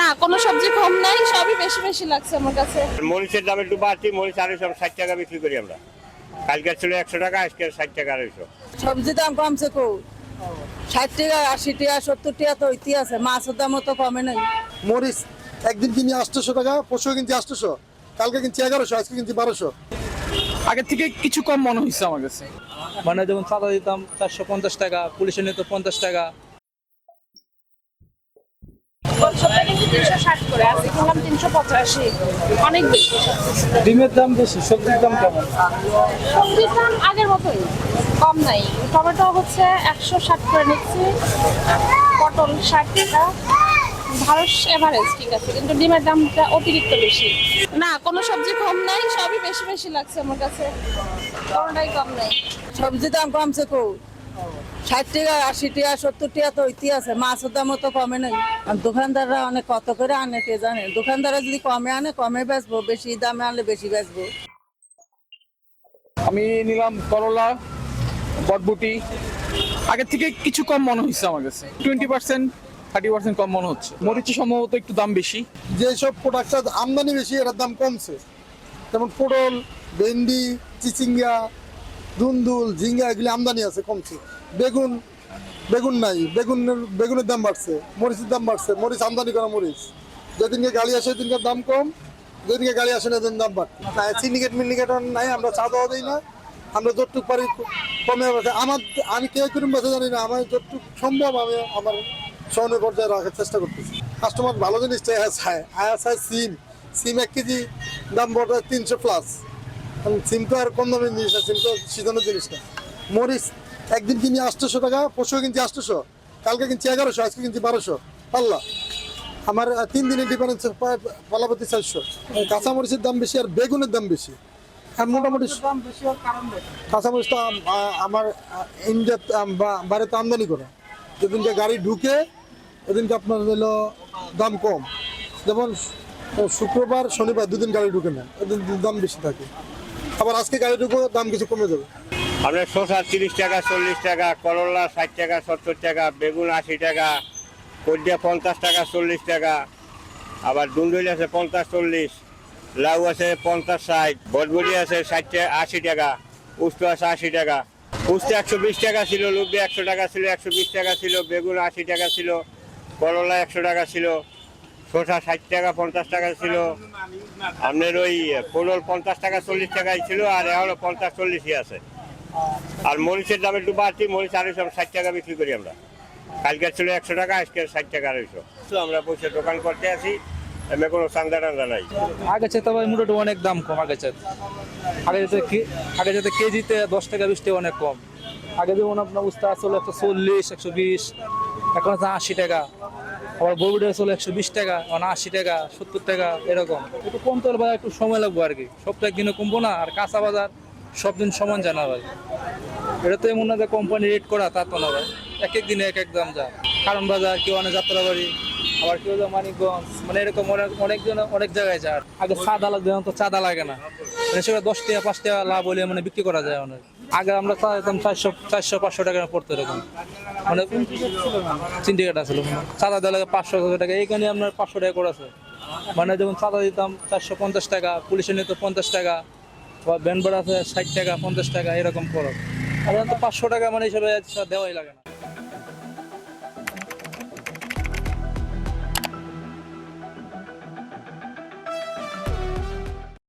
না কোনো সবজি কম নাই সবই বেশি বেশি লাগছে আমার কাছে। মরিচের দাম একটু বাড়তি মরিচ আড়াইশো ষাট টাকা বিক্রি করি আমরা। কালকে ছিল একশো টাকা আজকে ষাট টাকা আড়াইশো। সবজি দাম কমছে কো ষাট টাকা আশি টাকা সত্তর টাকা তো ইতি আছে মাছের দামও তো কমে নাই। মরিচ একদিন কিনি আটশোশো টাকা পরশু কিনছি আটশোশো কালকে কিনছি এগারোশো আজকে কিনছি বারোশো। আগের থেকে কিছু কম মনে হচ্ছে আমার কাছে। মানে যেমন চাঁদা দিতাম চারশো পঞ্চাশ টাকা পুলিশে নিত পঞ্চাশ টাকা তিনশো ষাট করে আজকে কিনলাম তিনশো পঁচাশি। অনেক বেশি। ডিমের দাম বেশি সবজির দাম কেমন? সবজির দাম আগের মতোই কম নাই। টমেটো হচ্ছে একশো ষাট করে নিচ্ছি পটল ষাট টাকা। ভালো এভারেজ ঠিক আছে কিন্তু ডিমের দামটা অতিরিক্ত বেশি। না কোনো সবজি কম নাই সবই বেশি বেশি লাগছে আমার কাছে। কোনোটাই কম নাই। সবজি দাম কমছে কো ষাট টাকা আশি টাকা সত্তর টাকা তো ইতি আছে। মাছের দামও তো কমে নাই। আর দোকানদাররা অনেক কত করে আনে কে জানে। দোকানদাররা যদি কমে আনে কমে বেচবো। বেশি দামে আনলে বেশি বেচবো। আমি নিলাম করলা বটবুটি। আগের থেকে কিছু কম মনে হচ্ছে আমার কাছে। টোয়েন্টি পার্সেন্ট থার্টি পার্সেন্ট কম মনে হচ্ছে। মরিচি সম্ভবত একটু দাম বেশি। যেসব প্রোডাক্টটার আমদানি বেশি এটার দাম কমছে। যেমন পটল ভেন্ডি চিচিঙ্গা দুন্দুল ঝিঙ্গা এগুলি আমদানি আছে কমছে। বেগুন বেগুন নাই। বেগুনের বেগুনের দাম বাড়ছে, মরিচের দাম বাড়ছে। মরিচ আমদানি করা মরিচ। যেদিনকে গাড়ি আসে সেদিনকে দাম কম, যেদিনকে গাড়ি আসে না দাম বাড়ে সিন্ডিকেট, মিন্ডিকেট নাই, আমরা চা দেওয়া দিই না। আমরা যতটুকু পারি কমে আমার, আমি কে কিরম বেছে জানি না। আমার যতটুকু সম্ভব আমি আমার সহনের পর্যায়ে রাখার চেষ্টা করতেছি। কাস্টমার ভালো জিনিস চাই চায়। আয়া চায় সিম। সিম এক কেজি দাম পড়ে তিনশো প্লাস সিম তো আর কম দামের জিনিস না সিম তো সিজনের জিনিস না। মরিচ একদিন কিনি আটশোশো টাকা পরশু কিনছি আটশোশো কালকে কিনছি এগারোশো আজকে কিনছি বারোশো পাল্লা। আমার তিন দিনের ডিফারেন্স পালাপতি চারশো। কাঁচা মরিচের দাম বেশি আর বেগুনের দাম বেশি। আর মোটামুটি কাঁচামরিচটা আম- আ- আমার ইন্ডিয়া বাড়িতে আমদানি করে। যেদিনকে গাড়ি ঢুকে ওদিনকে আপনার হলো দাম কম। যেমন শুক্রবার শনিবার দুদিন গাড়ি ঢুকে না ওদিন দাম বেশি থাকে। আবার আজকে গাড়ি ঢুকো দাম কিছু কমে যাবে। আপনার শসা তিরিশ টাকা, চল্লিশ টাকা, করলা ষাট টাকা, সত্তর টাকা, বেগুন আশি টাকা কদ্যা পঞ্চাশ টাকা, চল্লিশ টাকা, আবার ডুন্ডুল আছে পঞ্চাশ, চল্লিশ, লাউ আছে পঞ্চাশ ষাট, বটবটি আছে ষাট টাকা, আশি টাকা, উস্তো আছে আশি টাকা, উস্তো একশো বিশ টাকা ছিল লুবি একশো টাকা ছিল, একশো বিশ টাকা ছিল, বেগুন আশি টাকা ছিল, করলা একশো টাকা ছিল শসা ষাট টাকা, পঞ্চাশ টাকা ছিল। আপনার ওই পটল পঞ্চাশ টাকা, চল্লিশ টাকাই ছিল, আর এখন পঞ্চাশ, চল্লিশই আছে। আর মরিচের দাম একটু বাড়তি, মরিচ আড়াইশো ষাট টাকা বিক্রি করি আমরা। কালকে ছিল একশো টাকা আজকে ষাট টাকা, আড়াইশো। আমরা বসে দোকান করতে আছি, এমনি কোনো চান্দা টান্দা নাই। আগে চেয়ে ভাই মোটামুটি অনেক দাম কম আগে চেয়ে আগে যেতে আগে যেতে কেজিতে দশ টাকা, বিশ টাকা অনেক কম। আগে যেমন আপনার উস্তা আসলে একশো চল্লিশ, একশো বিশ, এখন আছে আশি টাকা। আবার বরবুটি আসলে একশো বিশ টাকা, এখন আশি টাকা, সত্তর টাকা, এরকম। একটু কম হলে বাজার একটু সময় লাগবো আর কি। সপ্তাহে দিনে কমবো না, আর কাঁচা বাজার সব দিন সমান জানা ভাই। এটা তো এমন না যে কোম্পানি রেট করা, তা তো না ভাই। এক এক দিনে এক এক দাম যা কারণ বাজার কেউ অনেক যাত্রাবাড়ি। আবার কেউ যায় মানিকগঞ্জ মানে এরকম অনেক অনেকজন অনেক জায়গায় যায় আগে চাঁদা লাগবে তো চাঁদা লাগে না। মানে সেটা দশ টাকা, পাঁচ টাকা লাভ হলে মানে বিক্রি করা যায় অনেক। আগে আমরা চাইতাম চারশো চারশো, পাঁচশো টাকা পড়তো এরকম। মানে সিন্ডিকেট আছিল চাঁদা দেওয়া লাগে পাঁচশো ছশো টাকা। এইখানে আপনার পাঁচশো টাকা করেছে মানে যেমন চাঁদা দিতাম চারশো পঞ্চাশ টাকা পুলিশে নিত পঞ্চাশ টাকা, বা ভাড়া আছে ষাট টাকা, পঞ্চাশ টাকা, এরকম খরচ আর তো পাঁচশো টাকা মানে হিসাবে দেওয়াই লাগে না।